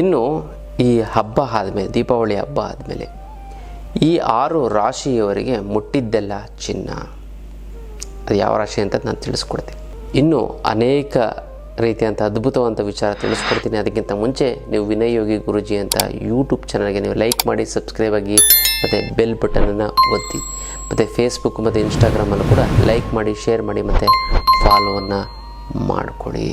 ಇನ್ನು ಈ ಹಬ್ಬ ಆದಮೇಲೆ, ದೀಪಾವಳಿ ಹಬ್ಬ ಆದಮೇಲೆ ಈ ಆರು ರಾಶಿಯವರಿಗೆ ಮುಟ್ಟಿದ್ದೆಲ್ಲ ಚಿನ್ನ. ಅದು ಯಾವ ರಾಶಿ ಅಂತ ನಾನು ತಿಳಿಸ್ಕೊಡ್ತೀನಿ. ಇನ್ನು ಅನೇಕ ರೀತಿಯಂಥ ಅದ್ಭುತವಂತ ವಿಚಾರ ತಿಳಿಸ್ಕೊಡ್ತೀನಿ. ಅದಕ್ಕಿಂತ ಮುಂಚೆ ನೀವು ವಿನಯೋಗಿ ಯೋಗಿ ಗುರುಜಿ ಅಂತ ಯೂಟ್ಯೂಬ್ ಚಾನಲ್ಗೆ ನೀವು ಲೈಕ್ ಮಾಡಿ, ಸಬ್ಸ್ಕ್ರೈಬ್ ಆಗಿ, ಮತ್ತು ಬೆಲ್ ಬಟನನ್ನು ಒತ್ತಿ, ಮತ್ತು ಫೇಸ್ಬುಕ್ ಮತ್ತು ಇನ್ಸ್ಟಾಗ್ರಾಮಲ್ಲೂ ಕೂಡ ಲೈಕ್ ಮಾಡಿ, ಶೇರ್ ಮಾಡಿ, ಮತ್ತು ಫಾಲೋವನ್ನು ಮಾಡಿಕೊಡಿ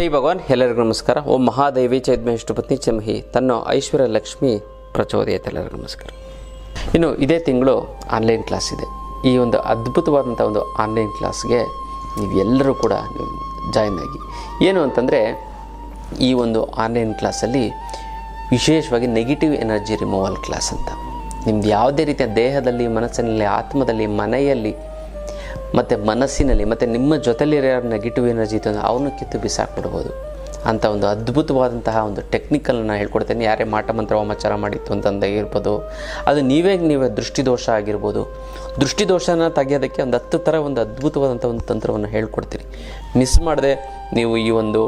ಜೈ ಭಗವಾನ್, ಎಲ್ಲರಿಗೂ ನಮಸ್ಕಾರ. ಓಂ ಮಹಾದೇವಿ ಚೈದ್ಮೇಷ್ಟು ಪತ್ನಿ ಚಮಹಿ ತನ್ನ ಐಶ್ವರ್ಯ ಲಕ್ಷ್ಮಿ ಪ್ರಚೋದಯತೆ, ಎಲ್ಲರಿಗೂ ನಮಸ್ಕಾರ. ಇನ್ನು ಇದೇ ತಿಂಗಳು ಆನ್ಲೈನ್ ಕ್ಲಾಸ್ ಇದೆ. ಈ ಒಂದು ಅದ್ಭುತವಾದಂಥ ಒಂದು ಆನ್ಲೈನ್ ಕ್ಲಾಸ್ಗೆ ನೀವೆಲ್ಲರೂ ಕೂಡ ಜಾಯ್ನ್ ಆಗಿ. ಏನು ಅಂತಂದರೆ, ಈ ಒಂದು ಆನ್ಲೈನ್ ಕ್ಲಾಸಲ್ಲಿ ವಿಶೇಷವಾಗಿ ನೆಗೆಟಿವ್ ಎನರ್ಜಿ ರಿಮೂವಲ್ ಕ್ಲಾಸ್ ಅಂತ. ನಿಮ್ದು ಯಾವುದೇ ರೀತಿಯ ದೇಹದಲ್ಲಿ, ಮನಸ್ಸಿನಲ್ಲಿ, ಆತ್ಮದಲ್ಲಿ, ಮನೆಯಲ್ಲಿ ಮತ್ತು ಮನಸ್ಸಿನಲ್ಲಿ, ಮತ್ತು ನಿಮ್ಮ ಜೊತೆಲಿರೋ ನೆಗೆಟಿವ್ ಎನರ್ಜಿ ಇತ್ತು ಅಂದರೆ ಅವನು ಕಿತ್ತು ಬಿಸಾಕ್ಬಿಡ್ಬೋದು. ಅಂತ ಒಂದು ಅದ್ಭುತವಾದಂತಹ ಒಂದು ಟೆಕ್ನಿಕಲ್ನ ಹೇಳ್ಕೊಡ್ತೇನೆ. ಯಾರೇ ಮಾಟ ಮಂತ್ರ ವಾಮಾಚಾರ ಮಾಡಿತ್ತು ಅಂತಂದಾಗಿರ್ಬೋದು ಅದು ನೀವೇ ನೀವೇ ದೃಷ್ಟಿದೋಷ ಆಗಿರ್ಬೋದು. ದೃಷ್ಟಿದೋಷನ ತೆಗೆಯೋದಕ್ಕೆ ಒಂದು ಹತ್ತು ಥರ ಒಂದು ಅದ್ಭುತವಾದಂಥ ಒಂದು ತಂತ್ರವನ್ನು ಹೇಳ್ಕೊಡ್ತೀನಿ. ಮಿಸ್ ಮಾಡದೆ ನೀವು ಈ ಒಂದು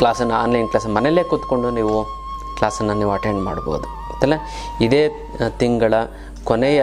ಕ್ಲಾಸನ್ನು ಆನ್ಲೈನ್ ಕ್ಲಾಸ್ ಮನೆಯಲ್ಲೇ ಕೂತ್ಕೊಂಡು ನೀವು ಕ್ಲಾಸನ್ನು ನೀವು ಅಟೆಂಡ್ ಮಾಡ್ಬೋದು. ಗೊತ್ತಲ್ಲ ಇದೇ ತಿಂಗಳ ಕೊನೆಯ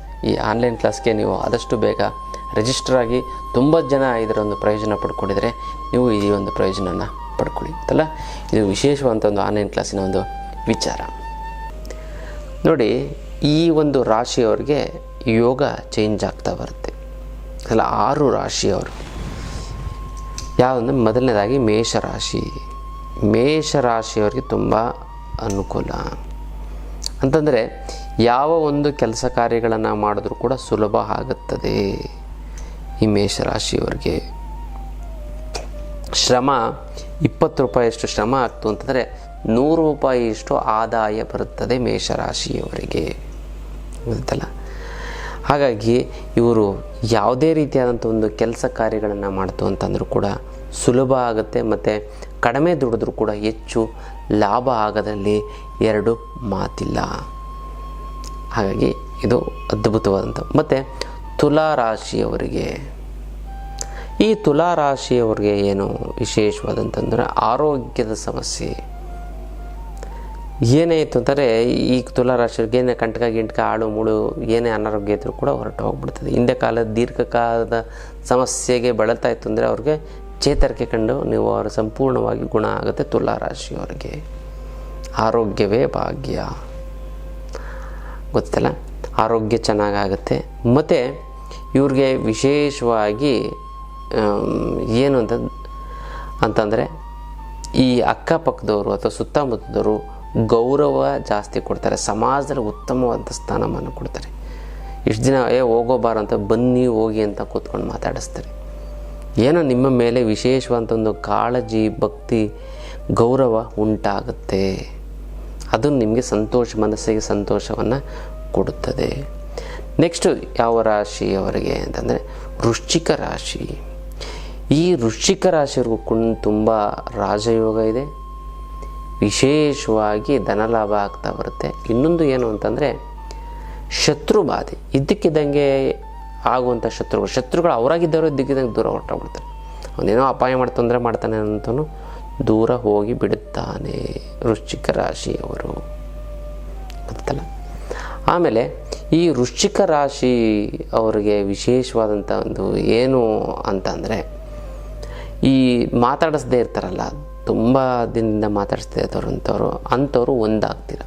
ಈ ಆನ್ಲೈನ್ ಕ್ಲಾಸ್ಗೆ ನೀವು ಆದಷ್ಟು ಬೇಗ ರಿಜಿಸ್ಟರ್ ಆಗಿ ತುಂಬ ಜನ ಇದರ ಒಂದು ಪ್ರಯೋಜನ ಪಡ್ಕೊಂಡಿದ್ರೆ ನೀವು ಈ ಒಂದು ಪ್ರಯೋಜನನ ಪಡ್ಕೊಳ್ಳಿ. ಅಂತಲ್ಲ ಇದು ವಿಶೇಷವಾದಂಥ ಒಂದು ಆನ್ಲೈನ್ ಕ್ಲಾಸಿನ ಒಂದು ವಿಚಾರ. ನೋಡಿ, ಈ ಒಂದು ರಾಶಿಯವ್ರಿಗೆ ಯೋಗ ಚೇಂಜ್ ಆಗ್ತಾ ಬರುತ್ತೆ. ಅಲ್ಲ ಆರು ರಾಶಿಯವರು. ಯಾವುದಂದ್ರೆ, ಮೊದಲನೇದಾಗಿ ಮೇಷರಾಶಿ ಮೇಷರಾಶಿಯವ್ರಿಗೆ ತುಂಬ ಅನುಕೂಲ. ಅಂತಂದರೆ ಯಾವ ಒಂದು ಕೆಲಸ ಕಾರ್ಯಗಳನ್ನು ಮಾಡಿದ್ರೂ ಕೂಡ ಸುಲಭ ಆಗುತ್ತದೆ. ಈ ಮೇಷರಾಶಿಯವರಿಗೆ. ಶ್ರಮ, ಇಪ್ಪತ್ತು ರೂಪಾಯಿಯಷ್ಟು ಶ್ರಮ ಆಗ್ತು ಅಂತಂದರೆ ನೂರು ರೂಪಾಯಿಯಷ್ಟು ಆದಾಯ ಬರುತ್ತದೆ ಮೇಷರಾಶಿಯವರಿಗೆ. ಗೊತ್ತಲ್ಲ? ಹಾಗಾಗಿ ಇವರು ಯಾವುದೇ ರೀತಿಯಾದಂಥ ಒಂದು ಕೆಲಸ ಕಾರ್ಯಗಳನ್ನು ಮಾಡ್ತು ಅಂತಂದರೂ ಕೂಡ ಸುಲಭ ಆಗುತ್ತೆ ಮತ್ತು ಕಡಿಮೆ ದುಡಿದ್ರೂ ಕೂಡ ಹೆಚ್ಚು ಲಾಭ ಆಗದಲ್ಲಿ ಎರಡು ಮಾತಿಲ್ಲ. ಹಾಗಾಗಿ ಇದು ಅದ್ಭುತವಾದಂಥ ಮತ್ತು ತುಲಾ ರಾಶಿಯವರಿಗೆ, ಈ ತುಲಾ ರಾಶಿಯವರಿಗೆ ಏನು ವಿಶೇಷವಾದಂತಂದರೆ ಆರೋಗ್ಯದ ಸಮಸ್ಯೆ. ಏನಾಯಿತು ಅಂತಂದರೆ ಈ ತುಲಾ ರಾಶಿಯವ್ರಿಗೆ ಏನೇ ಕಂಟಕ ಗಿಂಟಕ ಆಳು ಮೂಳು ಏನೇ ಅನಾರೋಗ್ಯ ಇದ್ದರೂ ಕೂಡ ಹೊರಟು ಹೋಗ್ಬಿಡ್ತದೆ. ಹಿಂದೆ ಕಾಲದ ದೀರ್ಘಕಾಲದ ಸಮಸ್ಯೆಗೆ ಬಳಲ್ತಾ ಇತ್ತು ಅಂದರೆ ಅವ್ರಿಗೆ ಚೇತರಿಕೆ ಕಂಡು ನೀವು ಅವರು ಸಂಪೂರ್ಣವಾಗಿ ಗುಣ ಆಗುತ್ತೆ ತುಲಾ ರಾಶಿಯವರಿಗೆ. ಆರೋಗ್ಯವೇ ಭಾಗ್ಯ. ಗೊತ್ತಲ್ಲ. ಆರೋಗ್ಯ ಚೆನ್ನಾಗಾಗುತ್ತೆ. ಮತ್ತು ಇವ್ರಿಗೆ ವಿಶೇಷವಾಗಿ ಏನು ಅಂತ, ಅಂತಂದರೆ ಈ ಅಕ್ಕಪಕ್ಕದವರು ಅಥವಾ ಸುತ್ತಮುತ್ತದವರು ಗೌರವ ಜಾಸ್ತಿ ಕೊಡ್ತಾರೆ. ಸಮಾಜದಲ್ಲಿ ಉತ್ತಮವಾದ ಸ್ಥಾನಮಾನ ಕೊಡ್ತಾರೆ. ಇಷ್ಟು ದಿನ, ಏ ಹೋಗೋಬಾರ ಅಂತ ಬನ್ನಿ, ಹೋಗಿ ಅಂತ ಕೂತ್ಕೊಂಡು ಮಾತಾಡಿಸ್ತಾರೆ. ಏನೋ ನಿಮ್ಮ ಮೇಲೆ ವಿಶೇಷವಾದಂಥ ಒಂದು ಕಾಳಜಿ, ಭಕ್ತಿ, ಗೌರವ ಉಂಟಾಗುತ್ತೆ. ಅದು ನಿಮಗೆ ಸಂತೋಷ, ಮನಸ್ಸಿಗೆ ಸಂತೋಷವನ್ನು ಕೊಡುತ್ತದೆ. ನೆಕ್ಸ್ಟು ಯಾವ ರಾಶಿಯವರಿಗೆ ಅಂತಂದರೆ ವೃಶ್ಚಿಕ ರಾಶಿ. ಈ ವೃಶ್ಚಿಕ ರಾಶಿಯವ್ರಿಗೂ ಕೂಡ ತುಂಬ ರಾಜಯೋಗ ಇದೆ. ವಿಶೇಷವಾಗಿ ಧನಲಾಭ ಆಗ್ತಾ ಬರುತ್ತೆ. ಇನ್ನೊಂದು ಏನು ಅಂತಂದರೆ ಶತ್ರು ಬಾಧೆ. ಇದ್ದಕ್ಕಿದ್ದಂಗೆ ಆಗುವಂಥ ಶತ್ರುಗಳು ಶತ್ರುಗಳು ಅವರಾಗಿದ್ದವರು ಇದ್ದಕ್ಕಿದ್ದಂಗೆ ದೂರ ಹೊರಟೋಗ್ಬಿಡ್ತಾರೆ. ಅವನೇನೋ ಅಪಾಯ ಮಾಡಿ ತೊಂದರೆ ಮಾಡ್ತಾನೆ ಅಂತಲೂ ದೂರ ಹೋಗಿ ಬಿಡುತ್ತಾನೆ ವೃಶ್ಚಿಕ ರಾಶಿಯವರು. ಗೊತ್ತಲ್ಲ? ಆಮೇಲೆ ಈ ವೃಶ್ಚಿಕ ರಾಶಿ ಅವರಿಗೆ ವಿಶೇಷವಾದಂಥ ಒಂದು ಏನು ಅಂತಂದರೆ ಈ ಮಾತಾಡಿಸ್ದೇ ಇರ್ತಾರಲ್ಲ, ತುಂಬ ದಿನದಿಂದ ಮಾತಾಡಿಸ್ದೇ ಇದ್ದವ್ರು ಅಂಥವ್ರು ಅಂಥವ್ರು ಒಂದಾಗ್ತೀರ.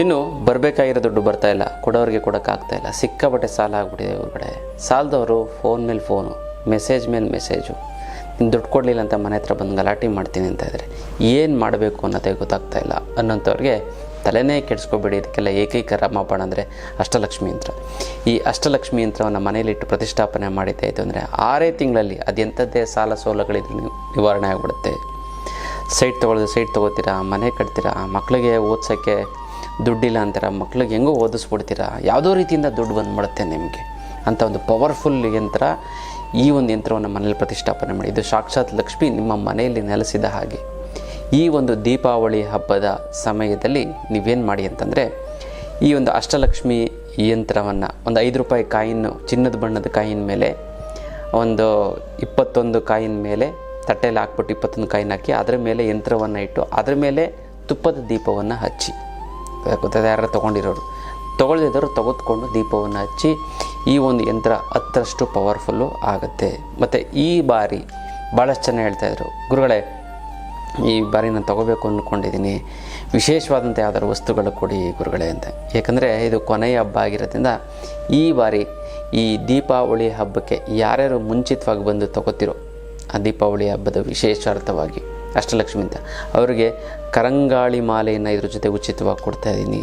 ಇನ್ನು ಬರಬೇಕಾಗಿರೋ ದುಡ್ಡು ಬರ್ತಾ ಇಲ್ಲ, ಕೊಡೋರಿಗೆ ಕೊಡೋಕ್ಕಾಗ್ತಾ ಇಲ್ಲ, ಸಿಕ್ಕಾಪಟ್ಟೆ ಸಾಲ ಆಗ್ಬಿಟ್ಟಿದೆ ಹೊರಗಡೆ ಸಾಲದವರು ಫೋನ್ ಮೇಲೆ ಫೋನು ಮೆಸೇಜ್ ಮೇಲೆ ಮೆಸೇಜು ದುಡ್ಡು ಕೊಡಲಿಲ್ಲ ಅಂತ ಮನೆ ಹತ್ರ ಬಂದು ಗಲಾಟೆ ಮಾಡ್ತೀನಿ ಅಂತ ಇದ್ದಾರೆ ಏನು ಮಾಡಬೇಕು ಅನ್ನೋದೇ ಗೊತ್ತಾಗ್ತಾ ಇಲ್ಲ ಅನ್ನೋಂಥವ್ರಿಗೆ ತಲೆನೇ ಕೆಡಿಸ್ಕೋಬೇಡಿ, ಇದಕ್ಕೆಲ್ಲ ಏಕೈಕ ರಾಮಬಾಣ ಅಂದರೆ ಅಷ್ಟಲಕ್ಷ್ಮಿ ಯಂತ್ರ. ಈ ಅಷ್ಟಲಕ್ಷ್ಮಿ ಯಂತ್ರವನ್ನು ಮನೆಯಲ್ಲಿಟ್ಟು ಪ್ರತಿಷ್ಠಾಪನೆ ಮಾಡಿದ್ದೆ ಆಯಿತು ಅಂದರೆ ಆರೇ ತಿಂಗಳಲ್ಲಿ ಅದೆಂಥದ್ದೇ ಸಾಲ ಸೋಲಗಳಿದ್ರು ನೀವು, ನಿವಾರಣೆ ಆಗಿಬಿಡುತ್ತೆ. ಸೈಟ್ ತೊಗೊಳ್ದು ಸೈಟ್ ತೊಗೋತೀರಾ, ಮನೆ ಕಟ್ತೀರಾ ಮಕ್ಕಳಿಗೆ ಓದ್ಸೋಕ್ಕೆ ದುಡ್ಡಿಲ್ಲ ಅಂತೀರ, ಮಕ್ಳಿಗೆ ಹೆಂಗೋ ಓದಿಸ್ಬಿಡ್ತೀರಾ, ಯಾವುದೋ ರೀತಿಯಿಂದ ದುಡ್ಡು ಬಂದ್ಬಿಡುತ್ತೆ ನಿಮಗೆ ಅಂತ ಒಂದು ಪವರ್ಫುಲ್ ಯಂತ್ರ ಈ ಒಂದು ಯಂತ್ರವನ್ನು ಮನೇಲಿ ಪ್ರತಿಷ್ಠಾಪನೆ ಮಾಡಿ, ಇದು ಸಾಕ್ಷಾತ್ ಲಕ್ಷ್ಮಿ ನಿಮ್ಮ ಮನೆಯಲ್ಲಿ ನೆಲೆಸಿದ ಹಾಗೆ. ಈ ಒಂದು ದೀಪಾವಳಿ ಹಬ್ಬದ ಸಮಯದಲ್ಲಿ ನೀವೇನು ಮಾಡಿ ಅಂತಂದರೆ, ಈ ಒಂದು ಅಷ್ಟಲಕ್ಷ್ಮಿ ಯಂತ್ರವನ್ನು ಒಂದು ಐದು ರೂಪಾಯಿ ಕಾಯಿನ್ನು ಚಿನ್ನದ ಬಣ್ಣದ ಕಾಯಿನ ಮೇಲೆ, ಒಂದು ಇಪ್ಪತ್ತೊಂದು ಕಾಯಿನ ಮೇಲೆ ತಟ್ಟೆಯಲ್ಲಿ ಹಾಕ್ಬಿಟ್ಟು ಇಪ್ಪತ್ತೊಂದು ಕಾಯಿನ ಹಾಕಿ ಅದರ ಮೇಲೆ ಯಂತ್ರವನ್ನು ಇಟ್ಟು ಅದರ ಮೇಲೆ ತುಪ್ಪದ ದೀಪವನ್ನು ಹಚ್ಚಿ. ಗೊತ್ತದೆ ಯಾರು ತೊಗೊಂಡಿರೋರು. ತೊಗೊಳ್ದಿದ್ದವರು ತೆಗೆದುಕೊಂಡು ದೀಪವನ್ನು ಹಚ್ಚಿ ಈ ಒಂದು ಯಂತ್ರ ಹತ್ತರಷ್ಟು ಪವರ್ಫುಲ್ಲು ಆಗುತ್ತೆ. ಮತ್ತು ಈ ಬಾರಿ ಭಾಳಷ್ಟು ಜನ ಹೇಳ್ತಾಯಿದ್ರು ಗುರುಗಳೇ, ಈ ಬಾರಿ ನಾನು ತೊಗೋಬೇಕು ಅಂದ್ಕೊಂಡಿದ್ದೀನಿ. ವಿಶೇಷವಾದಂಥ ಯಾವ್ದಾದ್ರು ವಸ್ತುಗಳು ಕೊಡಿ ಗುರುಗಳೇ, ಅಂತ. ಏಕೆಂದರೆ ಇದು ಕೊನೆಯ ಹಬ್ಬ ಆಗಿರೋದ್ರಿಂದ ಈ ಬಾರಿ ಈ ದೀಪಾವಳಿ ಹಬ್ಬಕ್ಕೆ ಯಾರ್ಯಾರು ಮುಂಚಿತವಾಗಿ ಬಂದು ತಗೋತಿರೋ ಆ ದೀಪಾವಳಿ ಹಬ್ಬದ ವಿಶೇಷಾರ್ಥವಾಗಿ ಅಷ್ಟಲಕ್ಷ್ಮಿ ಅಂತ. ಅವರಿಗೆ ಕರಂಗಾಳಿ ಮಾಲೆಯನ್ನು ಇದ್ರ ಜೊತೆ ಉಚಿತವಾಗಿ ಕೊಡ್ತಾ ಇದ್ದೀನಿ.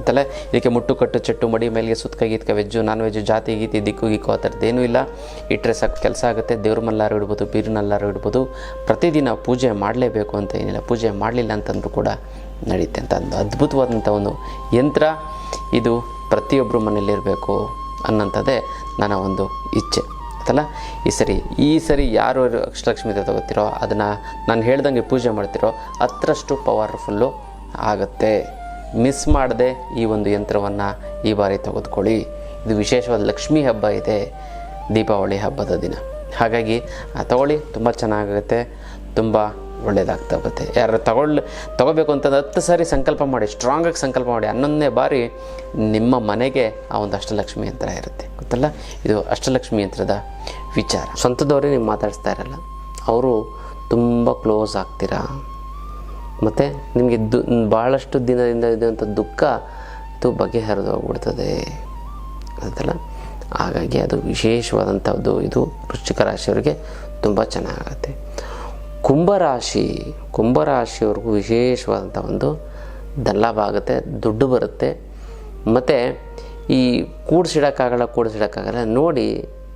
ಗೊತ್ತಲ್ಲ ಇದಕ್ಕೆ ಮುಟ್ಟು ಕಟ್ಟು ಚೆಟ್ಟು ಮಡಿ ಮೇಲಿಗೆ ಸುತ್ತಕ ಗೀತ್ಕ ವೆಜ್ಜು, ನಾನ್ ವೆಜ್ಜು, ಜಾತಿ, ಗೀತಿ, ದಿಕ್ಕು, ಗಿಕ್ಕು ಆ ಥರದ್ದೇನೂ ಇಲ್ಲ. ಇಟ್ಟರೆ ಸಾಕು, ಕೆಲಸ ಆಗುತ್ತೆ, ದೇವ್ರ ಮಲ್ಲಾರು ಇಡ್ಬೋದು ಬೀರಿನಲ್ಲಾರು ಇಡ್ಬೋದು. ಪ್ರತಿದಿನ ಪೂಜೆ ಮಾಡಲೇಬೇಕು ಅಂತ ಏನಿಲ್ಲ, ಪೂಜೆ ಮಾಡಲಿಲ್ಲ ಅಂತಂದ್ರೂ ಕೂಡ ನಡೆಯುತ್ತೆ ಅಂತ ಒಂದು ಅದ್ಭುತವಾದಂಥ ಒಂದು ಯಂತ್ರ. ಇದು ಪ್ರತಿಯೊಬ್ಬರ ಮನೆಯಲ್ಲಿರಬೇಕು ಅನ್ನೋಂಥದ್ದೇ ನನ್ನ ಒಂದು ಇಚ್ಛೆ. ಆಯ್ತಲ್ಲ? ಈ ಸರಿ ಈ ಸರಿ ಯಾರು ಅಕ್ಷಲಕ್ಷ್ಮಿ ತಗೋತಿರೋ, ಅದನ್ನು ನಾನು ಹೇಳ್ದಂಗೆ ಪೂಜೆ ಮಾಡ್ತಿರೋ ಹತ್ತರಷ್ಟು ಪವರ್ಫುಲ್ಲು ಆಗುತ್ತೆ. ಮಿಸ್ ಮಾಡದೆ ಈ ಒಂದು ಯಂತ್ರವನ್ನು ಈ ಬಾರಿ ತೆಗೆದುಕೊಳ್ಳಿ. ಇದು ವಿಶೇಷವಾದ ಲಕ್ಷ್ಮೀ ಹಬ್ಬ ಇದೆ, ದೀಪಾವಳಿ ಹಬ್ಬದ ದಿನ. ಹಾಗಾಗಿ ತಗೊಳ್ಳಿ, ತುಂಬ ಚೆನ್ನಾಗುತ್ತೆ ತುಂಬ ಒಳ್ಳೆಯದಾಗ್ತಾ ಬರುತ್ತೆ ಯಾರು ತಗೊಳ್ಳಿ ತಗೋಬೇಕು ಅಂತಂದ್ರೆ ಹತ್ತು ಸಾರಿ ಸಂಕಲ್ಪ ಮಾಡಿ ಸ್ಟ್ರಾಂಗಾಗಿ ಸಂಕಲ್ಪ ಮಾಡಿ, ಹನ್ನೊಂದನೇ ಬಾರಿ ನಿಮ್ಮ ಮನೆಗೆ ಆ ಒಂದು ಅಷ್ಟಲಕ್ಷ್ಮಿ ಯಂತ್ರ ಇರುತ್ತೆ. ಗೊತ್ತಲ್ಲ? ಇದು ಅಷ್ಟಲಕ್ಷ್ಮಿ ಯಂತ್ರದ ವಿಚಾರ. ಸ್ವಂತದವರೇ ನೀವು ಮಾತಾಡಿಸ್ತಾ ಇರಲ್ಲ. ಅವರು ತುಂಬ ಕ್ಲೋಸ್ ಆಗ್ತೀರಾ? ಮತ್ತು ನಿಮಗೆ ದು ಭಾಳಷ್ಟು ದಿನದಿಂದ ಇದ್ದಂಥ ದುಃಖ ಇದು ಬಗೆಹರಿದು ಹೋಗ್ಬಿಡ್ತದೆ ಅದಲ್ಲ ಹಾಗಾಗಿ ಅದು ವಿಶೇಷವಾದಂಥದ್ದು. ಇದು ವೃಶ್ಚಿಕ ರಾಶಿಯವರಿಗೆ ತುಂಬ ಚೆನ್ನಾಗುತ್ತೆ. ಕುಂಭರಾಶಿ, ಕುಂಭರಾಶಿಯವ್ರಿಗೂ ವಿಶೇಷವಾದಂಥ ಒಂದು ಧನಲಾಭ ಆಗುತ್ತೆ ದುಡ್ಡು ಬರುತ್ತೆ. ಮತ್ತು ಈ ಕೂಡಿಸಿಡೋಕ್ಕಾಗಲ್ಲ ಕೂಡಿಸಿಡೋಕ್ಕಾಗಲ್ಲ, ನೋಡಿ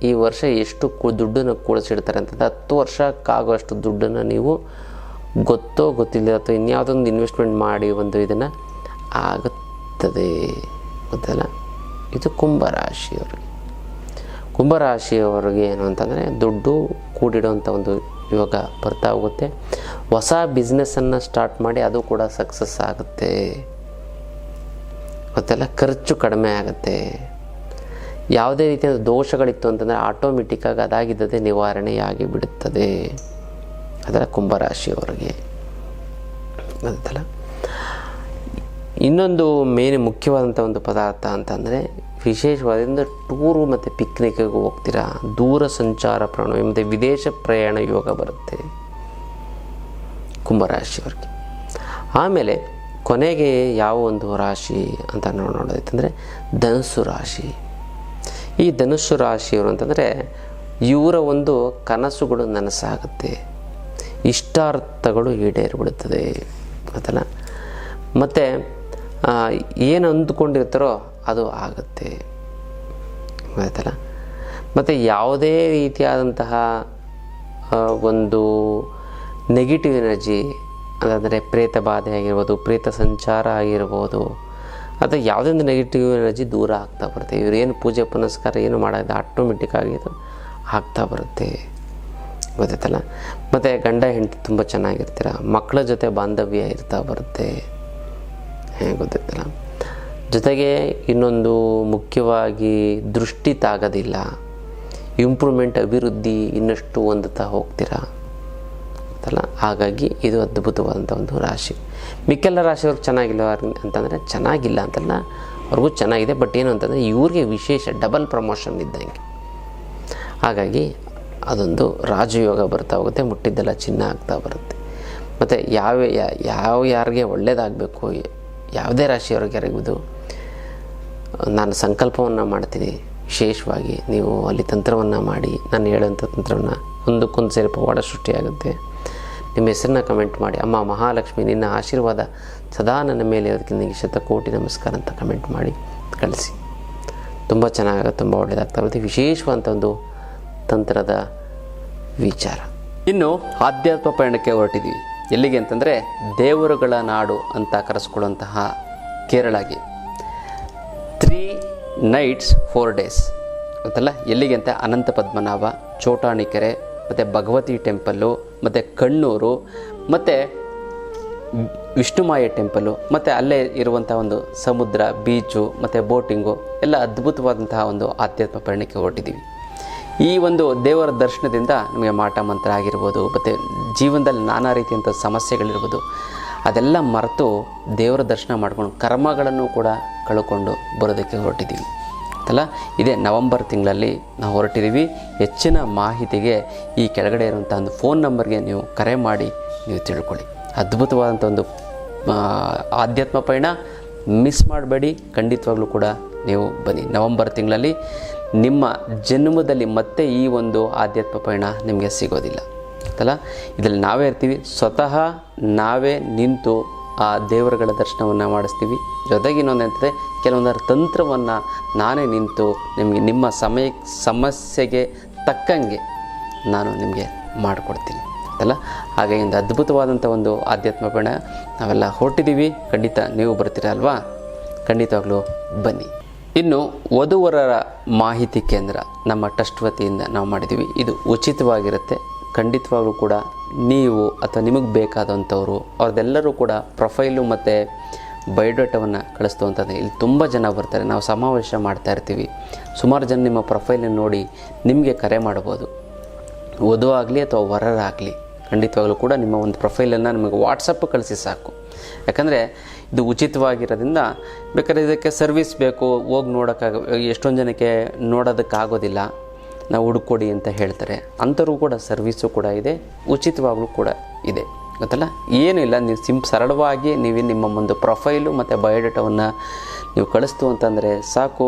ಈ ವರ್ಷ ಎಷ್ಟು ಕು, ದುಡ್ಡನ್ನು ಕೂಡಿಸಿಡ್ತಾರೆ ಅಂತಂದರೆ ಹತ್ತು ವರ್ಷಕ್ಕಾಗುವಷ್ಟು ದುಡ್ಡನ್ನು ನೀವು ಗೊತ್ತೋ ಗೊತ್ತಿಲ್ಲ ಅಥವಾ ಇನ್ಯಾವುದೊಂದು ಇನ್ವೆಸ್ಟ್ಮೆಂಟ್ ಮಾಡಿ ಒಂದು ಇದನ್ನು ಆಗುತ್ತದೆ ಗೊತ್ತಲ್ಲ? ಇದು ಕುಂಭರಾಶಿಯವ್ರಿಗೆ. ಕುಂಭರಾಶಿಯವರಿಗೆ ಏನು ಅಂತಂದರೆ ದುಡ್ಡು ಕೂಡಿಡುವಂಥ ಒಂದು ಯೋಗ ಬರ್ತಾ ಹೋಗುತ್ತೆ. ಹೊಸ ಬಿಸ್ನೆಸ್ಸನ್ನು ಸ್ಟಾರ್ಟ್ ಮಾಡಿ ಅದು ಕೂಡ ಸಕ್ಸಸ್ ಆಗುತ್ತೆ. ಗೊತ್ತಲ್ಲ? ಖರ್ಚು ಕಡಿಮೆ ಆಗುತ್ತೆ. ಯಾವುದೇ ರೀತಿಯ ದೋಷಗಳಿತ್ತು ಅಂತಂದರೆ ಆಟೋಮೆಟಿಕ್ಕಾಗಿ ಅದಾಗಿದ್ದದೆ ನಿವಾರಣೆಯಾಗಿ ಬಿಡುತ್ತದೆ. ಅದರ ಕುಂಭರಾಶಿಯವರಿಗೆ. ಗೊತ್ತಲ್ಲ ಇನ್ನೊಂದು ಮೇನ್ ಮುಖ್ಯವಾದಂಥ ಒಂದು ಪದಾರ್ಥ ಅಂತಂದರೆ ವಿಶೇಷವಾದಿಂದ ಟೂರು ಮತ್ತು ಪಿಕ್ನಿಕ್ಗೆ ಹೋಗ್ತೀರಾ? ದೂರ ಸಂಚಾರ ಪ್ರಯಾಣ ಮತ್ತು ವಿದೇಶ ಪ್ರಯಾಣ ಯೋಗ ಬರುತ್ತೆ. ಕುಂಭರಾಶಿಯವ್ರಿಗೆ. ಆಮೇಲೆ ಕೊನೆಗೆ ಯಾವ ಒಂದು ರಾಶಿ ಅಂತ ನಾವು ನೋಡೋದೈತಂದರೆ ಧನುಸ್ಸು ರಾಶಿ. ಈ ಧನುಸ್ಸು ರಾಶಿಯವರು ಅಂತಂದರೆ ಇವರ ಒಂದು ಕನಸುಗಳು ನನಸಾಗುತ್ತೆ. ಇಷ್ಟಾರ್ಥಗಳು ಈಡೇರಿಬಿಡುತ್ತದೆ. ಗೊತ್ತಲ್ಲ? ಮತ್ತು ಏನು ಅಂದ್ಕೊಂಡಿರ್ತಾರೋ ಅದು ಆಗುತ್ತೆ. ಆಯ್ತಲ್ಲ ಮತ್ತು ಯಾವುದೇ ರೀತಿಯಾದಂತಹ ಒಂದು ನೆಗೆಟಿವ್ ಎನರ್ಜಿ ಅದಾದರೆ ಪ್ರೇತ ಬಾಧೆ ಆಗಿರ್ಬೋದು, ಪ್ರೇತ ಸಂಚಾರ ಆಗಿರ್ಬೋದು, ಅಥವಾ ಯಾವುದೇ ಒಂದು ನೆಗೆಟಿವ್ ಎನರ್ಜಿ ದೂರ ಆಗ್ತಾ ಬರುತ್ತೆ. ಇವ್ರು ಏನು ಪೂಜೆ ಪುನಸ್ಕಾರ ಏನು ಮಾಡೋದು ಆಟೋಮೆಟಿಕ್ಕಾಗಿ ಇದು ಆಗ್ತಾ ಬರುತ್ತೆ. ಗೊತ್ತಾಯ್ತಲ್ಲ ಮತ್ತು ಗಂಡ ಹೆಂಡತಿ ತುಂಬ ಚೆನ್ನಾಗಿರ್ತೀರ. ಮಕ್ಕಳ ಜೊತೆ ಬಾಂಧವ್ಯ ಇರ್ತಾ ಬರುತ್ತೆ. ಹೇಗೆ ಗೊತ್ತಾಯ್ತಲ್ಲ ಜೊತೆಗೆ ಇನ್ನೊಂದು ಮುಖ್ಯವಾಗಿ ದೃಷ್ಟಿ ತಾಗೋದಿಲ್ಲ. ಇಂಪ್ರೂವ್ಮೆಂಟ್ ಅಭಿವೃದ್ಧಿ ಇನ್ನಷ್ಟು ಹೊಂದುತ್ತಾ ಹೋಗ್ತೀರಾ? ಅಲ್ಲ ಹಾಗಾಗಿ ಇದು ಅದ್ಭುತವಾದಂಥ ಒಂದು ರಾಶಿ. ಮಿಕ್ಕೆಲ್ಲ ರಾಶಿಯವ್ರಿಗೆ ಚೆನ್ನಾಗಿಲ್ಲ ಅಂತಂದರೆ ಚೆನ್ನಾಗಿಲ್ಲ ಅಂತಲ್ಲ. ಅವ್ರಿಗೂ ಚೆನ್ನಾಗಿದೆ. ಬಟ್ ಏನು ಅಂತಂದರೆ ಇವ್ರಿಗೆ ವಿಶೇಷ ಡಬಲ್ ಪ್ರಮೋಷನ್ ಇದ್ದಂಗೆ. ಹಾಗಾಗಿ ಅದೊಂದು ರಾಜಯೋಗ ಬರ್ತಾ ಹೋಗುತ್ತೆ, ಮುಟ್ಟಿದ್ದೆಲ್ಲ ಚಿನ್ನ ಆಗ್ತಾ ಬರುತ್ತೆ. ಮತ್ತು ಯಾವ ಯಾವ ಯಾರಿಗೆ ಒಳ್ಳೆಯದಾಗಬೇಕು ಯಾವುದೇ ರಾಶಿಯವ್ರಿಗೆ ಯಾರಿಗೂ ನಾನು ಸಂಕಲ್ಪವನ್ನು ಮಾಡ್ತೀನಿ. ವಿಶೇಷವಾಗಿ ನೀವು ಅಲ್ಲಿ ತಂತ್ರವನ್ನು ಮಾಡಿ, ನಾನು ಹೇಳುವಂಥ ತಂತ್ರವನ್ನು ಒಂದಕ್ಕೊಂದು ಸೇರಿ ಪವಾಡ ಸೃಷ್ಟಿಯಾಗುತ್ತೆ. ನಿಮ್ಮ ಹೆಸರನ್ನ ಕಮೆಂಟ್ ಮಾಡಿ, ಅಮ್ಮ, ಮಹಾಲಕ್ಷ್ಮಿ, ನಿನ್ನ ಆಶೀರ್ವಾದ ಸದಾ ನನ್ನ ಮೇಲೆ ಅದಕ್ಕೆ ನಿಮಗೆ ಶತಕೋಟಿ ನಮಸ್ಕಾರ ಅಂತ ಕಮೆಂಟ್ ಮಾಡಿ ಕಳಿಸಿ. ತುಂಬ ಚೆನ್ನಾಗ ತುಂಬ ಒಳ್ಳೆಯದಾಗ್ತಾ ಬರುತ್ತೆ. ವಿಶೇಷವಾದಂಥ ಒಂದು ತಂತ್ರದ ವಿಚಾರ. ಇನ್ನು ಆಧ್ಯಾತ್ಮ ಪಯಣಕ್ಕೆ ಹೊರಟಿದ್ವಿ. ಎಲ್ಲಿಗೆ ಅಂತಂದರೆ ದೇವರುಗಳ ನಾಡು ಅಂತ ಕರೆಸ್ಕೊಳ್ಳುವಂತಹ ಕೇರಳಗೆ. ತ್ರೀ ನೈಟ್ಸ್ ಫೋರ್ ಡೇಸ್ ಗೊತ್ತಲ್ಲ? ಎಲ್ಲಿಗೆ ಅಂತ? ಅನಂತ ಪದ್ಮನಾಭ ಚೋಟಾಣಿಕೆರೆ ಮತ್ತು ಭಗವತಿ ಟೆಂಪಲ್ಲು, ಮತ್ತು ಕಣ್ಣೂರು, ಮತ್ತು ವಿಷ್ಣುಮಾಯ ಟೆಂಪಲ್ಲು, ಮತ್ತು ಅಲ್ಲೇ ಇರುವಂಥ ಒಂದು ಸಮುದ್ರ, ಬೀಚು, ಮತ್ತು ಬೋಟಿಂಗು, ಎಲ್ಲ ಅದ್ಭುತವಾದಂತಹ ಒಂದು ಆಧ್ಯಾತ್ಮ ಪಯಣಕ್ಕೆ ಹೊರಟಿದ್ದೀವಿ. ಈ ಒಂದು ದೇವರ ದರ್ಶನದಿಂದ ನಮಗೆ ಮಾಟ ಮಂತ್ರ ಆಗಿರ್ಬೋದು, ಮತ್ತು ಜೀವನದಲ್ಲಿ ನಾನಾ ರೀತಿಯಂಥ ಸಮಸ್ಯೆಗಳಿರ್ಬೋದು, ಅದೆಲ್ಲ ಮರೆತು ದೇವರ ದರ್ಶನ ಮಾಡ್ಕೊಂಡು ಕರ್ಮಗಳನ್ನು ಕೂಡ ಕಳ್ಕೊಂಡು ಬರೋದಕ್ಕೆ ಹೊರಟಿದ್ದೀವಿ. ಅಲ್ಲ ಇದೇ ನವಂಬರ್ ತಿಂಗಳಲ್ಲಿ ನಾವು ಹೊರಟಿದ್ದೀವಿ. ಹೆಚ್ಚಿನ ಮಾಹಿತಿಗೆ ಈ ಕೆಳಗಡೆ ಇರುವಂಥ ಒಂದು ಫೋನ್ ನಂಬರ್ಗೆ ನೀವು ಕರೆ ಮಾಡಿ ನೀವು ತಿಳ್ಕೊಳ್ಳಿ. ಅದ್ಭುತವಾದಂಥ ಒಂದು ಆಧ್ಯಾತ್ಮ ಪಯಣ ಮಿಸ್ ಮಾಡಬೇಡಿ. ಖಂಡಿತವಾಗ್ಲೂ ಕೂಡ ನೀವು ಬನ್ನಿ. ನವಂಬರ್ ತಿಂಗಳಲ್ಲಿ ನಿಮ್ಮ ಜನ್ಮದಲ್ಲಿ ಮತ್ತೆ ಈ ಒಂದು ಆಧ್ಯಾತ್ಮ ಪಯಣ ನಿಮಗೆ ಸಿಗೋದಿಲ್ಲ. ಅಲ್ಲ ಇದರಲ್ಲಿ ನಾವೇ ಇರ್ತೀವಿ. ಸ್ವತಃ ನಾವೇ ನಿಂತು ಆ ದೇವರುಗಳ ದರ್ಶನವನ್ನು ಮಾಡಿಸ್ತೀವಿ. ಜೊತೆಗೆ ಇನ್ನೊಂದು ಅಂತಂದರೆ ಕೆಲವೊಂದರ ತಂತ್ರವನ್ನು ನಾನೇ ನಿಂತು ನಿಮಗೆ ನಿಮ್ಮ ಸಮಯ, ಸಮಸ್ಯೆಗೆ ತಕ್ಕಂಗೆ ನಾನು ನಿಮಗೆ ಮಾಡಿಕೊಡ್ತೀನಿ. ಅಲ್ಲ ಹಾಗೆ ಒಂದು ಅದ್ಭುತವಾದಂಥ ಒಂದು ಆಧ್ಯಾತ್ಮ ಪಯಣ ನಾವೆಲ್ಲ ಹೊರಟಿದ್ದೀವಿ. ಖಂಡಿತ ನೀವು ಬರ್ತೀರಾ ಅಲ್ವಾ ಖಂಡಿತವಾಗ್ಲೂ ಬನ್ನಿ. ಇನ್ನು ವಧುವರರ ಮಾಹಿತಿ ಕೇಂದ್ರ ನಮ್ಮ ಟ್ರಸ್ಟ್ ವತಿಯಿಂದ ನಾವು ಮಾಡಿದ್ದೀವಿ. ಇದು ಉಚಿತವಾಗಿರುತ್ತೆ. ಖಂಡಿತವಾಗ್ಲೂ ಕೂಡ ನೀವು ಅಥವಾ ನಿಮಗೆ ಬೇಕಾದಂಥವರು, ಅವ್ರದ್ದೆಲ್ಲರೂ ಕೂಡ ಪ್ರೊಫೈಲು ಮತ್ತು ಬಯೋಡೇಟವನ್ನು ಕಳಿಸ್ತುವಂಥದ್ದು ಇಲ್ಲಿ ತುಂಬ ಜನ ಬರ್ತಾರೆ. ನಾವು ಸಮಾವೇಶ ಮಾಡ್ತಾ ಇರ್ತೀವಿ. ಸುಮಾರು ಜನ ನಿಮ್ಮ ಪ್ರೊಫೈಲನ್ನು ನೋಡಿ ನಿಮಗೆ ಕರೆ ಮಾಡ್ಬೋದು. ವಧು ಆಗಲಿ ಅಥವಾ ವರರಾಗಲಿ ಖಂಡಿತವಾಗಲೂ ಕೂಡ ನಿಮ್ಮ ಒಂದು ಪ್ರೊಫೈಲನ್ನು ನಿಮಗೆ ವಾಟ್ಸಪ್ ಕಳಿಸಿ ಸಾಕು. ಯಾಕಂದರೆ ಇದು ಉಚಿತವಾಗಿರೋದ್ರಿಂದ ಬೇಕಾದ್ರೆ ಇದಕ್ಕೆ ಸರ್ವಿಸ್ ಬೇಕು, ಹೋಗಿ ನೋಡೋಕ್ಕಾಗ, ಎಷ್ಟೊಂದು ಜನಕ್ಕೆ ನೋಡೋದಕ್ಕಾಗೋದಿಲ್ಲ. ನಾವು ಹುಡುಕೊಡಿ ಅಂತ ಹೇಳ್ತಾರೆ. ಅಂಥವ್ರಿಗೂ ಕೂಡ ಸರ್ವಿಸು ಕೂಡ ಇದೆ, ಉಚಿತವಾಗಲೂ ಕೂಡ ಇದೆ. ಗೊತ್ತಲ್ಲ? ಏನಿಲ್ಲ ನೀವು ಸಿಂ ಸರಳವಾಗಿ ನೀವು ನಿಮ್ಮ ಒಂದು ಪ್ರೊಫೈಲು ಮತ್ತು ಬಯೋಡೇಟಾವನ್ನು ನೀವು ಕಳಿಸ್ತು ಅಂತಂದರೆ ಸಾಕು.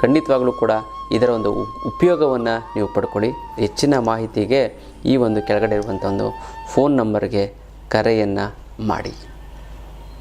ಖಂಡಿತವಾಗ್ಲೂ ಕೂಡ ಇದರ ಒಂದು ಉಪಯೋಗವನ್ನು ನೀವು ಪಡ್ಕೊಳ್ಳಿ. ಹೆಚ್ಚಿನ ಮಾಹಿತಿಗೆ ಈ ಒಂದು ಕೆಳಗಡೆ ಇರುವಂಥ ಒಂದು ಫೋನ್ ನಂಬರ್ಗೆ ಕರೆಯನ್ನು ಮಾಡಿ.